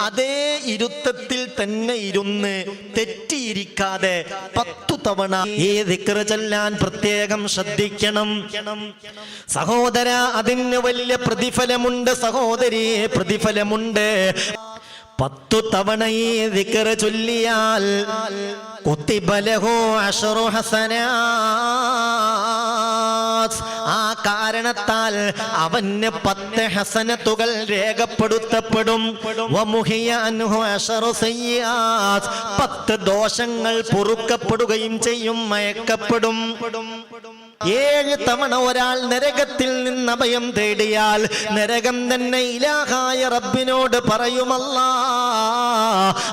അതേ ഇരുത്തത്തിൽ തന്നെ ഇരുന്ന് തെറ്റിയിരിക്കാതെ പത്തു തവണ ഈ ദിക്ര ചൊല്ലാൻ പ്രത്യേകം ശ്രദ്ധിക്കണം. സഹോദര അതിന് വലിയ പ്രതിഫലമുണ്ട്. സഹോദരി പ്രതിഫലമുണ്ട്. പത്തു തവണ ഈ ദിക്ര ചൊല്ലിയാൽ കുത്തിബലഹോ അഷറു ഹസനാസ് ആ കാരണത്താൽ അവന് പത്ത് ഹസനത്തുകൾ രേഖപ്പെടുത്തപ്പെടും. പത്ത് ദോഷങ്ങൾ പൊറുക്കപ്പെടുകയും ചെയ്യും മയക്കപ്പെടും. ഏഴ് തവണ ഒരാൾ നരകത്തിൽ നിന്ന് അഭയം തേടിയാൽ നരകം തന്നെ ഇലാഹായ റബ്ബിനോട് പറയുമല്ല.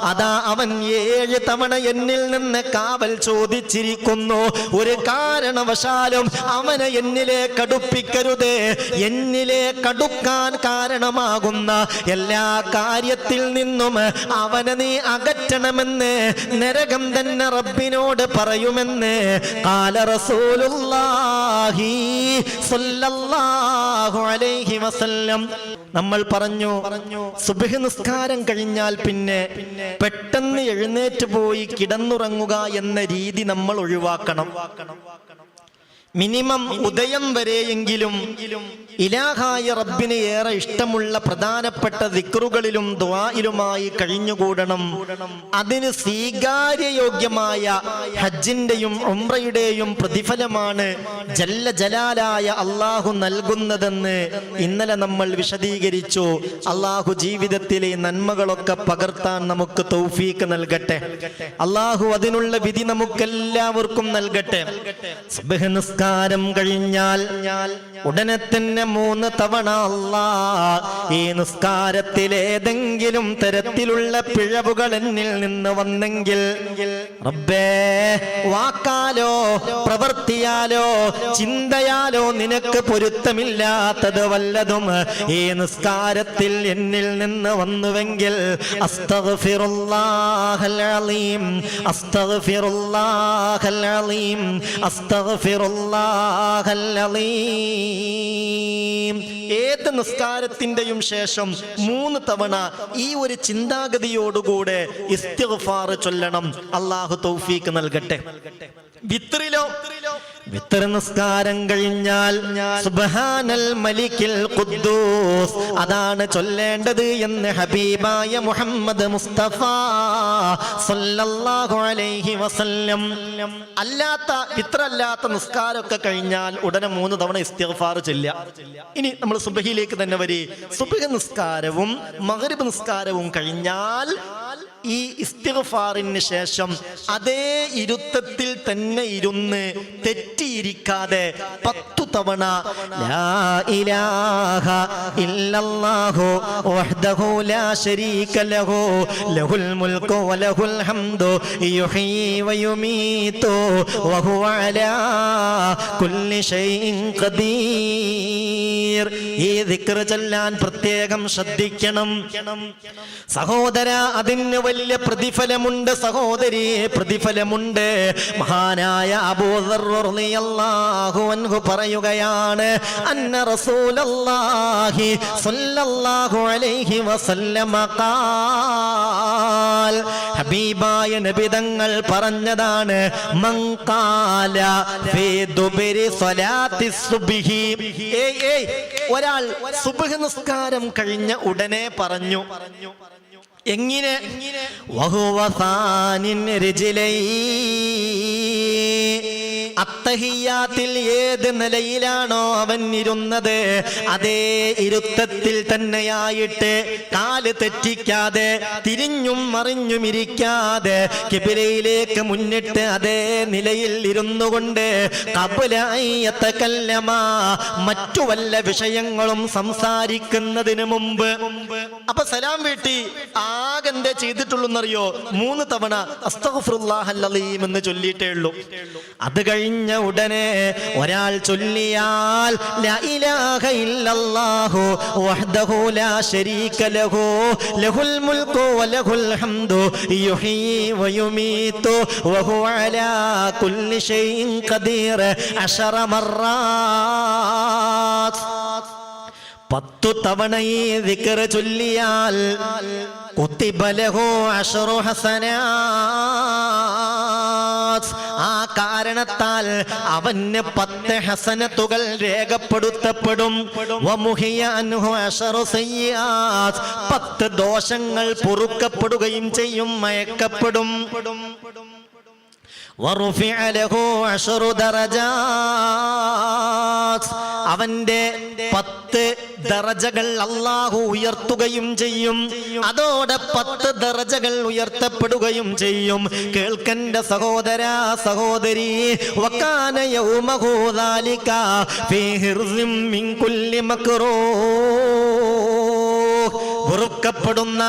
അതാ അവൻ ഏഴ് തവണ എന്നിൽ നിന്ന് കാവൽ ചോദിച്ചിരിക്കുന്നു. ഒരു കാരണവശാലും അവനെ എന്നിലെ കടുപ്പിക്കരുതേ എന്നിലെ കടുക്കാൻ കാരണമാകുന്ന എല്ലാ കാര്യത്തിൽ നിന്നും അവനെ നീ അകറ്റണമെന്ന് നരകം തന്നെ റബ്ബിനോട് പറയുമെന്ന്. കാല വസല്ലം നമ്മൾ പറഞ്ഞു സുബഹ് നിസ്കാരം കഴിഞ്ഞാൽ പിന്നെ പെട്ടെന്ന് എഴുന്നേറ്റ് പോയി കിടന്നുറങ്ങുക എന്ന രീതി നമ്മൾ ഒഴിവാക്കണം. മിനിമം ഉദയം വരെയെങ്കിലും ഇലാഹായ റബ്ബിന് ഏറെ ഇഷ്ടമുള്ള പ്രധാനപ്പെട്ട ദിക്റുകളിലും ദ്വായിലുമായി കഴിഞ്ഞുകൂടണം. അതിന് സ്വീകാര്യയോഗ്യമായ ഹജ്ജിന്റെയും ഉംറയുടെയും പ്രതിഫലമാണ് ജല്ല ജലാലായ അള്ളാഹു നൽകുന്നതെന്ന് ഇന്നലെ നമ്മൾ വിശദീകരിച്ചു. അള്ളാഹു ജീവിതത്തിലെ നന്മകളൊക്കെ പകർത്താൻ നമുക്ക് തൗഫീക്ക് നൽകട്ടെ. അള്ളാഹു അതിനുള്ള വിധി നമുക്കെല്ലാവർക്കും നൽകട്ടെ. നിസ്കാരം കഴിഞ്ഞാൽ ഉടനെ തന്നെ മൂന്ന് തവണ അല്ലാ. ഈ നിസ്കാരത്തിൽ ഏതെങ്കിലും തരത്തിലുള്ള പിഴവുകൾ എന്നിൽ നിന്ന് വന്നെങ്കിൽ റബ്ബേ വാക്കാലോ പ്രവർത്തിയാലോ ചിന്തയാലോ നിനക്ക് പൊരുത്തമില്ലാത്തത് വല്ലതും ഈ നിസ്കാരത്തിൽ എന്നിൽ നിന്ന് വന്നുവെങ്കിൽ അസ്തഗ്ഫിറുല്ലാഹൽ അലീം അസ്തഗ്ഫിറുല്ലാഹൽ അലീം ഏത് നിസ്കാരത്തിന്റെയും ശേഷം മൂന്ന് തവണ ഈ ഒരു ചിന്താഗതിയോടുകൂടെ ഇസ്തിഗ്ഫാർ ചൊല്ലണം. അള്ളാഹു തൗഫീക്ക് നൽകട്ടെ. വിത്രിലോ വിത്ര നിസ്കാരം കഴിഞ്ഞാൽ സുബഹാനൽ മലിക്കിൽ ഖുദ്ദൂസ്. അതാണ് ചൊല്ലേണ്ടത് എന്ന് ഹബീബായ മുഹമ്മദ് മുസ്തഫ സല്ലല്ലാഹു അലൈഹി വസല്ലം. അല്ലാത്ത വിത്രല്ലാത്ത നിസ്കാരമൊക്കെ കഴിഞ്ഞാൽ ഉടനെ മൂന്ന് തവണ ഇസ്തിഗ്ഫാർ ചൊല്ല ഇനി നമ്മൾ സുബഹിയിലേക്ക് തന്നെ വരി. സുബഹി നിസ്കാരവും മഗ്രിബ് നിസ്കാരവും കഴിഞ്ഞാൽ ഈ ഇസ്തിഗ്ഫാറിന് ശേഷം അതേ ഇരുത്തത്തിൽ തന്നെ ഇരുന്ന് തെറ്റിയിരിക്കാതെ പത്തു തവണ ഈ പ്രത്യേകം ശ്രദ്ധിക്കണം. സഹോദര അതിന് വലിയ പ്രതിഫലമുണ്ട് സഹോദരി പ്രതിഫലമുണ്ട്. മഹാനായ അബൂദർഹു അൻഹു പറയുകയാണ് അന്ന റസൂലല്ലാഹി അലൈഹി വസല്ലമ ഹബീബായ നബിതങ്ങൾ പറഞ്ഞതാണ് മങ്കാല ദുബരി ഏയ് ഏയ് ഒരാൾ സുബ്ഹ് നിസ്കാരം കഴിഞ്ഞ ഉടനെ പറഞ്ഞു. എങ്ങനെ? അത്തഹിയാത്തിൽ ഏത് നിലയിലാണോ അവൻ ഇരുന്നത് അതേ ഇരുത്തത്തിൽ തന്നെയായിട്ട് കാൽ തെറ്റിക്കാതെ തിരിഞ്ഞും മറിഞ്ഞും ഇരിക്കാതെ കിബിലയിലേക്ക് മുന്നിട്ട് അതേ നിലയിൽ ഇരുന്നു കൊണ്ട് കല്ലമാ മറ്റു വല്ല വിഷയങ്ങളും സംസാരിക്കുന്നതിന് മുമ്പ്. അപ്പൊ സലാം വീട്ടി. ആകെ എന്താ ചെയ്തിട്ടുള്ളൂന്നറിയോ? മൂന്ന് തവണ എന്ന് ചൊല്ലിയിട്ടേ ഉള്ളൂ. അത് കഴിഞ്ഞ ഉടനെ ഒരാൾ ചൊല്ലിയാൽ പത്തു തവണ ഈ ദിക്ർ ചൊല്ലിയാൽ ആ കാരണത്താൽ അവന് പത്ത് ഹസനത്തുകൾ രേഖപ്പെടുത്തപ്പെടും. പത്ത് ദോഷങ്ങൾ പൊറുക്കപ്പെടുകയും ചെയ്യും മയക്കപ്പെടും. അവന്റെ പത്ത് ദറജകൾ അള്ളാഹു ഉയർത്തുകയും ചെയ്യും. അതോടെ പത്ത് ദറജകൾ ഉയർത്തപ്പെടുകയും ചെയ്യും. കേൾക്കന്റെ സഹോദര സഹോദരി വക്കാനയോ ഫീ മക്കറോ മിൻ കുല്ലി വെറുക്കപ്പെടുന്ന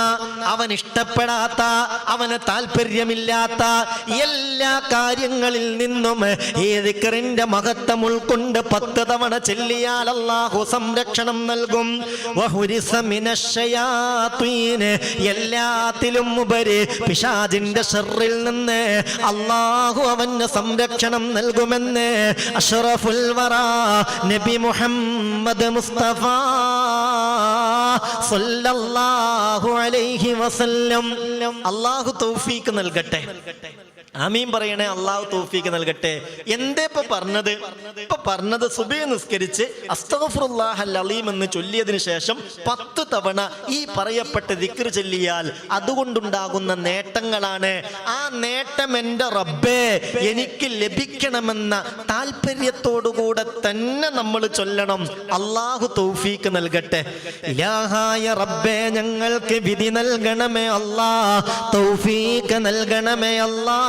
അവൻ ഇഷ്ടപ്പെടാത്ത അവന് താല്പര്യമില്ലാത്ത എല്ലാ കാര്യങ്ങളിൽ നിന്നും ഈ ദിക്കറിന്റെ മഹത്വം ഉൾക്കൊണ്ട് പത്ത് തവണ ചെല്ലിയാൽ അള്ളാഹു സംരക്ഷണം നൽകും. എല്ലാത്തിലും ഉപരി പിശാജിന്റെ ഷെറിൽ നിന്ന് അള്ളാഹു അവന് സംരക്ഷണം നൽകുമെന്ന് അഷ്റഫുൽ വറ നബി മുഹമ്മദ് മുസ്തഫ സല്ലല്ലാഹു അലൈഹി വസല്ലം. അള്ളാഹു തൗഫീക്ക് നൽകട്ടെ. ആമീൻ പറയണേ അള്ളാഹു തോഫീക്ക് നൽകട്ടെ. എന്തേ ഇപ്പൊ പറഞ്ഞത്? ഇപ്പൊ പറഞ്ഞത് സുബൈ നിസ്കരിച്ച് അസ്തഗ്ഫിറുല്ലാഹൽ അലീം എന്ന് ചൊല്ലിയതിനു ശേഷം പത്ത് തവണ ഈ പറയപ്പെട്ട ദിക്ർ ചൊല്ലിയാൽ അതുകൊണ്ടുണ്ടാകുന്ന നേട്ടങ്ങളാണ്. ആ നേട്ടം എന്റെ റബ്ബേ എനിക്ക് ലഭിക്കണമെന്ന താല്പര്യത്തോടുകൂടെ തന്നെ നമ്മൾ ചൊല്ലണം. അള്ളാഹു തൗഫീക്ക് നൽകട്ടെ. ഇലാഹായ റബ്ബേ ഞങ്ങൾക്ക് വിധി നൽകണമേ അല്ലാ തൗഫീക്ക് നൽകണമേ അല്ലാ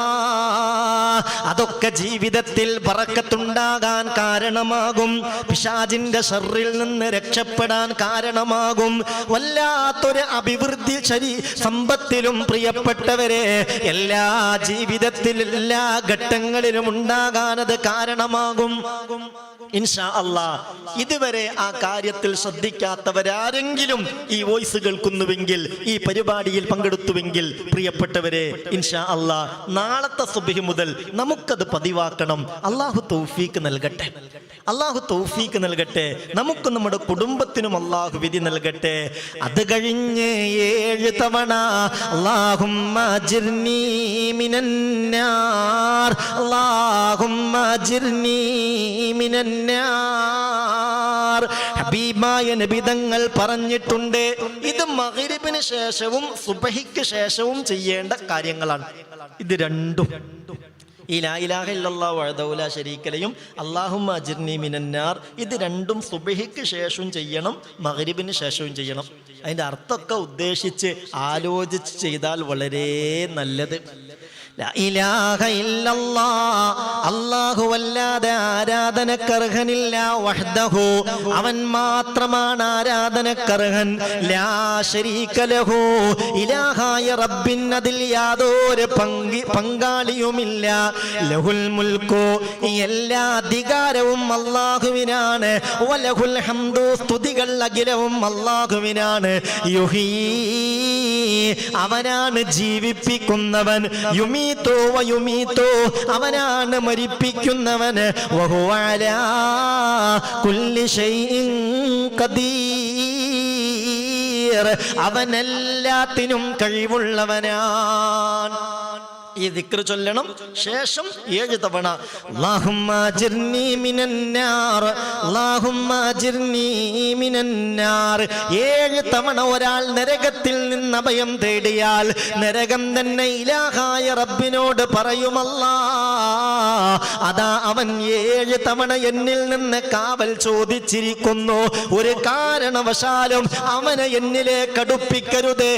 അതൊക്കെ ജീവിതത്തിൽ പറക്കത്തുണ്ടാകാൻ കാരണമാകും. പിശാജിന്റെ ഷറിൽ നിന്ന് രക്ഷപ്പെടാൻ കാരണമാകും. വല്ലാത്തൊരു അഭിവൃദ്ധി ശരി സമ്പത്തിലും പ്രിയപ്പെട്ടവരെ എല്ലാ ജീവിതത്തിൽ എല്ലാ ഘട്ടങ്ങളിലും ഉണ്ടാകാനത് കാരണമാകും. ഇൻഷാ അല്ലാ ഇതുവരെ ആ കാര്യത്തിൽ ശ്രദ്ധിക്കാത്തവരാരെങ്കിലും ഈ വോയിസ് കേൾക്കുന്നുവെങ്കിൽ ഈ പരിപാടിയിൽ പങ്കെടുത്തുവെങ്കിൽ പ്രിയപ്പെട്ടവരെ ഇൻഷാ അല്ലാ നാളത്തെ സുബിഹി മുതൽ നമുക്കത് പതിവാക്കണം. അള്ളാഹു തൗഫീക്ക് നൽകട്ടെ. അള്ളാഹു തൗഫീക്ക് നൽകട്ടെ. നമുക്ക് നമ്മുടെ കുടുംബത്തിനും അള്ളാഹു വിധി നൽകട്ടെ. അത് കഴിഞ്ഞ് ഏഴ് തവണ അള്ളാഹും ജിർനി ഹബീബായ പറഞ്ഞിട്ടുണ്ട്. ഇത് മഗ്രിബിന് ശേഷവും സുബഹിക്ക് ശേഷവും ചെയ്യേണ്ട കാര്യങ്ങളാണ്. ഇത് രണ്ടും. ഈ ലാ ഇലാഹ ഇല്ലല്ലാഹു വഹദഹു ലാ ശരീക്കലയും അല്ലാഹുമ്മ അജിർനി മിനന്നാർ ഇത് രണ്ടും സുബഹിക്ക് ശേഷവും ചെയ്യണം മഹരിബിന് ശേഷവും ചെയ്യണം. അതിന്റെ അർത്ഥമൊക്കെ ഉദ്ദേശിച്ച് ആലോചിച്ച് ചെയ്താൽ വളരെ നല്ലത്. അല്ലാഹുവല്ലാതെ ആരാധനക്കർഹനില്ല. വഹ്ദഹു അവൻ മാത്രമാണ് ആരാധനക്കർഹൻ. ലാ ശരീക ലഹു. ഇലാഹായ റബ്ബിൻ അതിൽ യാതൊരു പങ്കി പങ്കാളിയുമില്ല. ലഹുൽ മുൽക്കു എല്ലാ അധികാരവും അള്ളാഹുവിനാണ് വലഹുൽ ഹംദു സ്തുതികൾ അഖിലവും അള്ളാഹുവിനാണ് യുഹീ അവനാണ് ജീവിപ്പിക്കുന്നവൻ. വയുമീത്തോ അവനാണ് ഖദീർ. അവനെല്ലാത്തിനും കഴിവുള്ളവനാണ്. ഈ ദിക്ർ ചൊല്ലണം. ശേഷം ഏഴ് തവണ. ഏഴ് തവണ ഒരാൾ നരകത്തിൽ നിന്ന് അഭയം തേടിയാൽ നരകം തന്നെ ഇലാഹായ റബ്ബിനോട് പറയുമല്ല. അതാ അവൻ ഏഴ് തവണ എന്നിൽ നിന്ന് കാവൽ ചോദിച്ചിരിക്കുന്നു. ഒരു കാരണവശാലും അവനെ എന്നിലെ കടുപ്പിക്കരുതേ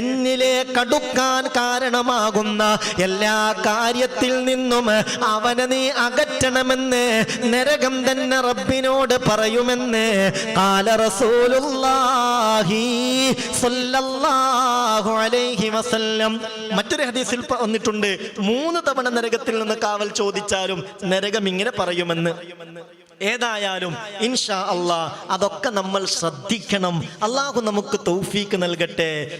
എന്നിലെ കടുക്കാൻ കാരണമാകുന്ന എല്ലാ കാര്യത്തിൽ നിന്നും അവനെ നീ അകറ്റണമെന്ന് നരകം തന്നെ റബ്ബിനോട് പറയുമെന്ന് കാല റസൂലുള്ളാഹി സ്വല്ലല്ലാഹു അലൈഹി വസല്ലം. മറ്റൊരു ഹദീസിൽ വന്നിട്ടുണ്ട്. മൂന്ന് തവണ നരകത്തിൽ നിന്ന് കാവൽ ചോദിച്ചാലും നരകം ഇങ്ങനെ പറയുമെന്ന്. ഏതായാലും ഇൻഷാ അള്ളാ അതൊക്കെ നമ്മൾ ശ്രദ്ധിക്കണം. അള്ളാഹു നമുക്ക് തൗഫീക്ക് നൽകട്ടെ.